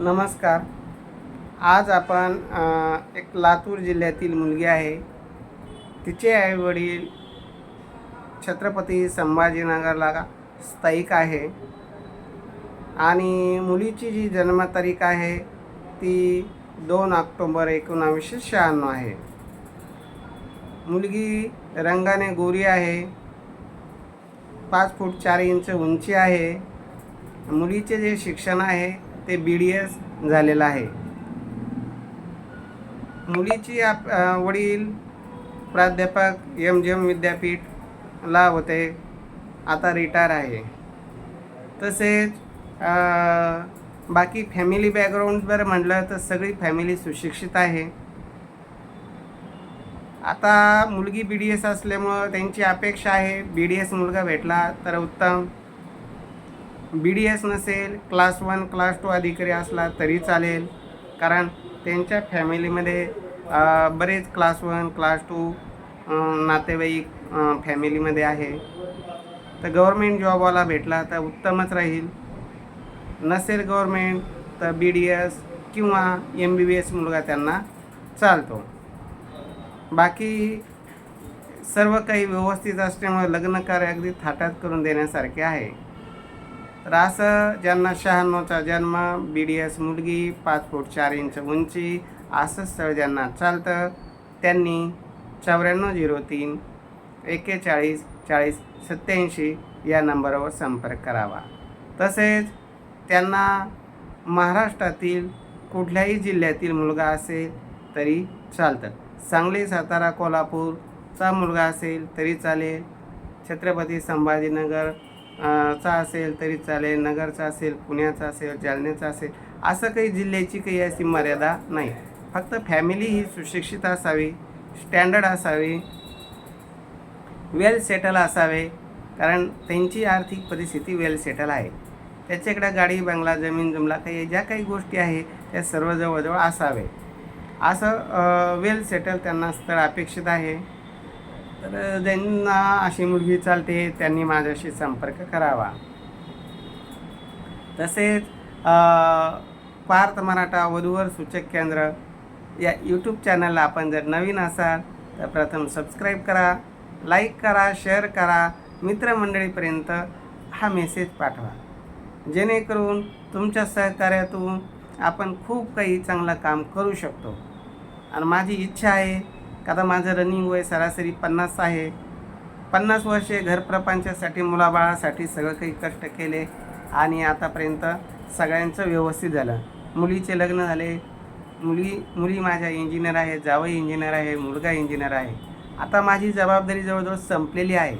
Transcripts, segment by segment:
नमस्कार. आज आपण एक लातूर जिल्ह्यातील मुलगी आहे. तिचे आईवडील छत्रपती संभाजीनगरला स्थायिक आहे. आणि मुलीची जी जन्मतारीख आहे ती दोन ऑक्टोबर एकोणावीसशे शहाण्णव आहे. मुलगी रंगाने गोरी आहे. पाच फूट चार इंच उंची आहे. मुलीचे जे शिक्षण आहे ते बी डी एस झालेलं आहे. मुलीची आप वडील प्राध्यापक एम जी एम विद्यापीठला होते. आता रिटायर आहे. तसेच बाकी फॅमिली बॅकग्राऊंडवर म्हटलं तर सगळी फॅमिली सुशिक्षित आहे. आता मुलगी बी डी एस असल्यामुळं त्यांची अपेक्षा आहे. बी डी एस मुलगा भेटला तर उत्तम. बी डी एस नसेल क्लास वन क्लास टू अधिकारी असला तरी चालेल. कारण त्यांच्या फॅमिलीमध्ये बरेच क्लास वन क्लास टू नातेवाईक फॅमिलीमध्ये आहे. तर गव्हर्मेंट जॉबवाला भेटला तर उत्तमच राहील. नसेल गव्हर्मेंट तर बी डी एस किंवा एम बी बी एस मुलगा त्यांना चालतो. बाकी सर्व काही व्यवस्थित असल्यामुळे लग्न कार्य अगदी थाटात करून देण्यासारखे आहे. तर असं ज्यांना शहाण्णवचा जन्म बी डी एस मुलगी पाच फूट चार इंच उंची असं स्थळ ज्यांना चालतं त्यांनी चौऱ्याण्णव झिरो तीन एक्केचाळीस चाळीस सत्याऐंशी या नंबरवर संपर्क करावा. तसेच त्यांना महाराष्ट्रातील कुठल्याही जिल्ह्यातील मुलगा असेल तरी चालतं. सांगली सातारा कोल्हापूरचा मुलगा असेल तरी चालेल. छत्रपती संभाजीनगर चा असेल तरी चालेल नगरचा असेल पुण्याचा असेल जालन्याचा असेल असं काही जिल्ह्याची काही अशी मर्यादा नाही. फक्त फॅमिली ही सुशिक्षित असावी स्टँडर्ड असावी वेल सेटल असावे कारण त्यांची आर्थिक परिस्थिती वेल सेटल आहे. त्याच्याकडे गाडी बंगला जमीन जमला काही ज्या काही गोष्टी आहे त्या सर्व जवळजवळ असावे. असं वेल सेटल त्यांना स्थळ अपेक्षित आहे. तर ज्यांना अशी मुलगी चालते त्यांनी माझ्याशी संपर्क करावा. तसेच पार्थ मराठा वधूवर सूचक केंद्र या यूट्यूब चॅनलला आपण जर नवीन असाल तर प्रथम सबस्क्राईब करा लाईक करा शेअर करा. मित्रमंडळीपर्यंत हा मेसेज पाठवा. जेणेकरून तुमच्या सहकार्यातून आपण खूप काही चांगलं काम करू शकतो. आणि माझी इच्छा आहे आता माझं रनिंग वय सरासरी पन्नास आहे. पन्नास वर्षे घरप्रपंचासाठी मुलाबाळासाठी सगळं काही कष्ट केले आणि आतापर्यंत सगळ्यांचं व्यवस्थित झालं. मुलीचे लग्न झाले. मुली मुली माझ्या इंजिनियर आहे जावई इंजिनियर आहे मुलगा इंजिनियर आहे. आता माझी जबाबदारी जवळजवळ संपलेली आहे.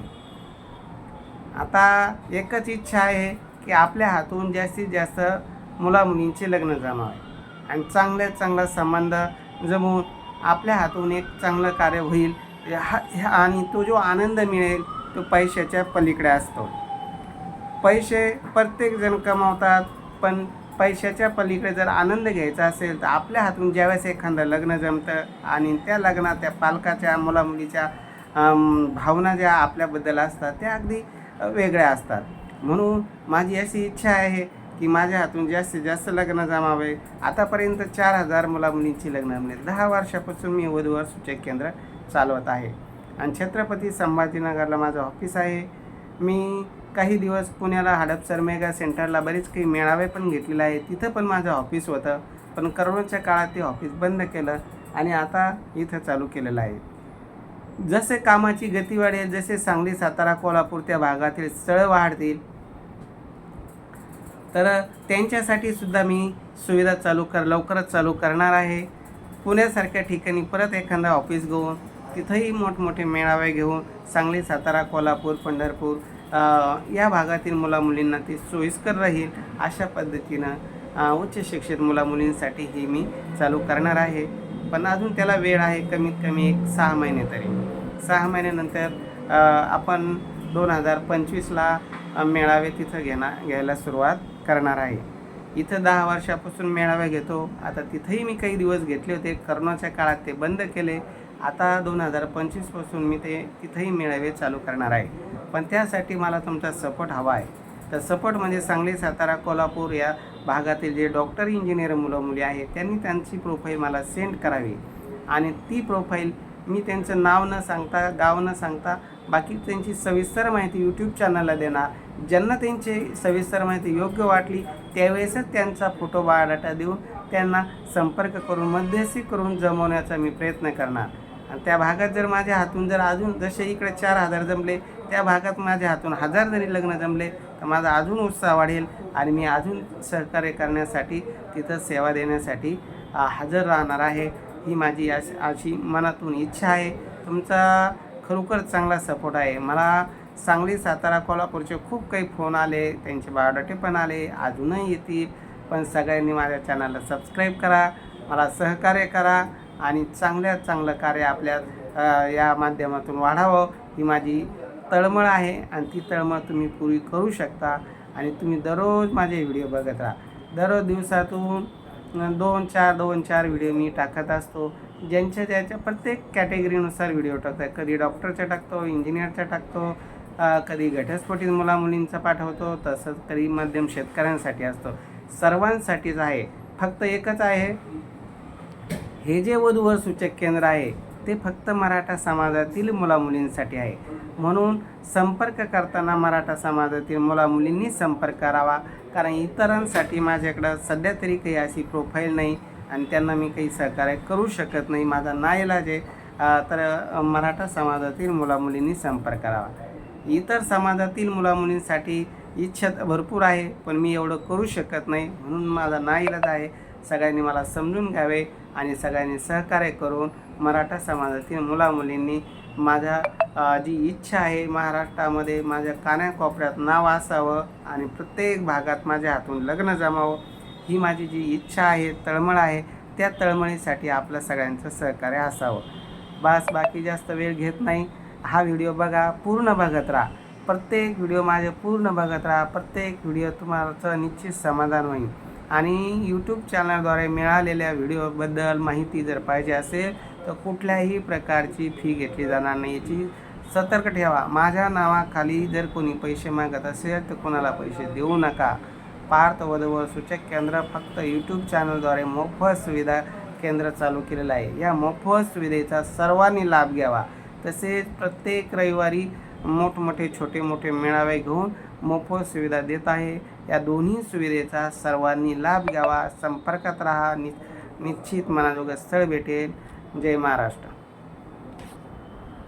आता एकच इच्छा आहे की आपल्या हातून जास्तीत जास्त मुलामुलींचे लग्न जमावे. आणि चांगल्यात चांगला संबंध जमवून आपल्या हातून एक चांगलं कार्य होईल. हा ह्या- आणि तो जो आनंद मिळेल तो पैशाच्या पलीकडे असतो. पैसे प्रत्येकजण कमावतात पण पैशाच्या पलीकडे जर आनंद घ्यायचा असेल तर आपल्या हातून ज्यावेळेस एखादं लग्न जमतं आणि त्या लग्नात त्या पालकाच्या मुलामुलीच्या भावना ज्या आपल्याबद्दल असतात त्या अगदी वेगळ्या असतात. म्हणून माझी अशी इच्छा आहे की माझ्या हातून जास्तीत जास्त लग्न जमावे. आतापर्यंत चार हजार मुलामुलींची लग्न जमले. दहा वर्षापासून मी वधूवर सूचक केंद्र चालवत आहे. आणि छत्रपती संभाजीनगरला माझं ऑफिस आहे. मी काही दिवस पुण्याला हडपसर मेगा सेंटरला बरेच काही मेळावे पण घेतलेले आहे तिथं पण माझं ऑफिस होतं. पण करोनाच्या काळात ते ऑफिस बंद केलं आणि आता इथं चालू केलेलं आहे. जसे कामाची गती वाढेल जसे सांगली सातारा कोल्हापूर त्या भागातील स्थळं वाढतील तर त्यांच्यासाठी सुद्धा मी सुविधा चालू कर लवकरच चालू करणार आहे. पुण्यासारख्या ठिकाणी परत एखादा ऑफिस घेऊन तिथंही मोठमोठे मेळावे घेऊन सांगली सातारा कोल्हापूर पंढरपूर या भागातील मुलामुलींना ते सोयीस्कर राहील अशा पद्धतीनं उच्च शिक्षित मुलामुलींसाठी ही मी चालू करणार आहे. पण अजून त्याला वेळ आहे कमीत कमी एक सहा महिने तरी. सहा महिन्यानंतर आपण दोन हजार पंचवीसला मेळावे तिथं घेणार घ्यायला सुरुवात करणार आहे. इथं दहा वर्षापासून मेळावे घेतो. आता तिथंही मी काही दिवस घेतले होते. करोनाच्या काळात ते बंद केले. आता दोन हजार पंचवीसपासून मी ते तिथंही मेळावे चालू करणार आहे. पण त्यासाठी मला तुमचा सपोर्ट हवा आहे. तर सपोर्ट म्हणजे सांगली सातारा कोल्हापूर या भागातील जे डॉक्टर इंजिनियर मुलं मुली आहेत त्यांनी त्यांची प्रोफाईल मला सेंड करावी. आणि ती प्रोफाईल मी त्यांचं नाव न सांगता गाव न सांगता बाकी त्यांची सविस्तर माहिती यूट्यूब चॅनलला देणार. ज्यांना त्यांची सविस्तर माहिती योग्य वाटली त्यावेळेसच त्यांचा फोटो बायोडाटा देऊन त्यांना संपर्क करून मध्यस्थी करून जमवण्याचा मी प्रयत्न करणार. आणि त्या भागात जर माझ्या हातून जर अजून जसे इकडे चार हजार जमले त्या भागात माझ्या हातून हजार जरी लग्न जमले तर माझा अजून उत्साह वाढेल आणि मी अजून सहकार्य करण्यासाठी तिथं सेवा देण्यासाठी हजर राहणार आहे. ही माझी अशी मनातून इच्छा आहे. तुमचा खरोखर चांगला सपोर्ट आहे. मला सांगली सातारा कोल्हापूरचे खूप काही फोन आले त्यांचे बायोडाटे पण आले अजूनही येतील. पण सगळ्यांनी माझ्या चॅनलला सबस्क्राईब करा मला सहकार्य करा आणि चांगल्यात चांगलं कार्य आपल्या या माध्यमातून वाढावं. ही माझी तळमळ आहे आणि ती तळमळ तुम्ही पूर्वी करू शकता आणि तुम्ही दररोज माझे व्हिडिओ बघत राहा. दररोज दिवसातून दोन चार दोन चार व्हिडिओ मी टाकत असतो. ज्यांच्या ज्याच्या प्रत्येक कॅटेगरीनुसार व्हिडिओ टाकतो कधी डॉक्टरचा टाकतो इंजिनियरचा टाकतो कधी घटस्फोटीत मुलामुलींचा पाठवतो तसंच कधी मध्यम शेतकऱ्यांसाठी असतो. सर्वांसाठीच आहे फक्त एकच आहे. हे जे वधूवर सूचक केंद्र आहे ते फक्त मराठा समाजातील मुलामुलींसाठी आहे. म्हणून संपर्क करताना मराठा समाजातील मुलामुलींनी संपर्क करावा कारण इतरांसाठी माझ्याकडं सध्या तरी काही अशी प्रोफाईल नाही आणि त्यांना मी काही सहकार्य करू शकत नाही. माझा नाईलाज आहे. तर मराठा समाजातील मुलामुलींनी संपर्क करावा. इतर समाजातील मुलामुलींसाठी इच्छा तर भरपूर आहे पण मी एवढं करू शकत नाही म्हणून माझा नाईलाज आहे. सगळ्यांनी मला समजून घ्यावे आणि सगळ्यांनी सहकार्य करून मराठा समाजातील मुलामुलींनी माझ्या जी इच्छा आहे महाराष्ट्रामध्ये माझ्या कानाकोपऱ्यात नाव असावं आणि प्रत्येक भागात माझ्या हातून लग्न जमावं. ही माझी जी इच्छा आहे तळमळ आहे त्या तळमळीसाठी आपलं सगळ्यांचं सहकार्य असावं. बस बाकी जास्त वेळ घेत नाही. हा व्हिडिओ बघा पूर्ण बघत राहा. प्रत्येक व्हिडिओ माझे पूर्ण बघत राहा. प्रत्येक व्हिडिओ तुम्हाचं निश्चित समाधान होईल. आणि यूट्यूब चॅनलद्वारे मिळालेल्या व्हिडिओबद्दल माहिती जर पाहिजे असेल तर कुठल्याही प्रकारची फी घेतली जाणार नाही. याची सतर्क ठेवा. माझ्या नावाखाली जर कोणी पैसे मागत असेल तर कोणाला पैसे देऊ नका. पार्थ वधवर सूचक केंद्र फक्त यूट्यूब चॅनलद्वारे मोफत सुविधा केंद्र चालू केलेलं आहे. या मोफत सुविधेचा सर्वांनी लाभ घ्यावा. तसेच प्रत्येक रविवारी मोठमोठे छोटे मोठे मेळावे घेऊन मोफत सुविधा देत आहे. या दोन्ही सुविधेचा सर्वांनी लाभ घ्यावा. संपर्कात राहा. नि निश्चित मनाजोगं स्थळ भेटेल. जय महाराष्ट्र.